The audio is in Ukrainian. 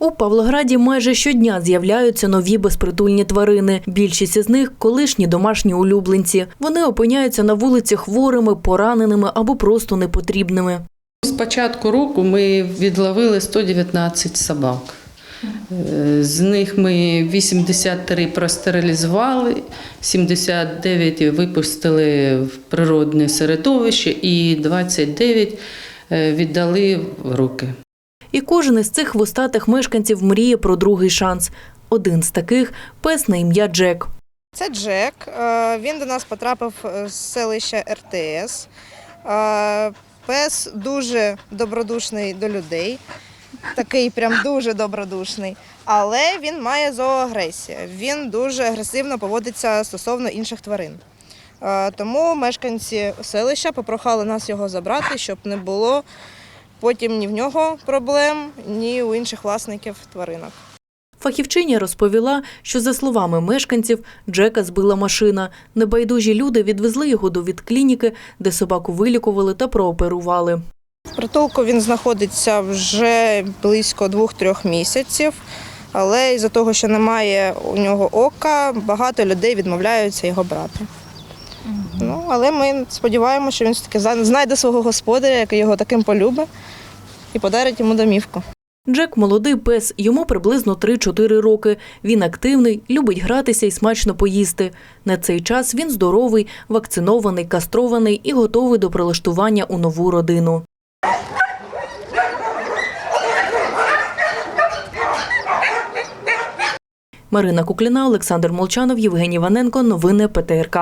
У Павлограді майже щодня з'являються нові безпритульні тварини. Більшість із них колишні домашні улюбленці. Вони опиняються на вулиці хворими, пораненими або просто непотрібними. З початку року ми відловили 119 собак. Е, З них ми 83 простерилізували, 79 випустили в природне середовище і 29 е, віддали в руки. І кожен із цих вустатих мешканців мріє про другий шанс. Один з таких пес на ім'я Джек. Це Джек. Е, Він до нас потрапив з селища РТС. Е, Пес дуже добродушний до людей, такий прям дуже добродушний. Але він має зооагресію. Він дуже агресивно поводиться стосовно інших тварин. Е, Тому мешканці селища попрохали нас його забрати, щоб не було потім ні в нього проблем, ні у інших власників тваринок. Фахівчиня розповіла, що за словами мешканців, Джека збила машина. Небайдужі люди відвезли його до відклініки, де собаку вилікували та прооперували. В притулку він знаходиться вже близько двох-трьох місяців, але із-за того, що немає у нього ока, багато людей відмовляються його брати. Ну, але ми сподіваємося, що він все-таки знайде свого господаря, який його таким полюбить, і подарить йому домівку. Джек молодий пес, йому приблизно 3-4 роки. Він активний, любить гратися і смачно поїсти. На цей час він здоровий, вакцинований, кастрований і готовий до прилаштування у нову родину. Марина Кукліна, Олександр Молчанов, Євгеній Ваненко. Новини ПТРК.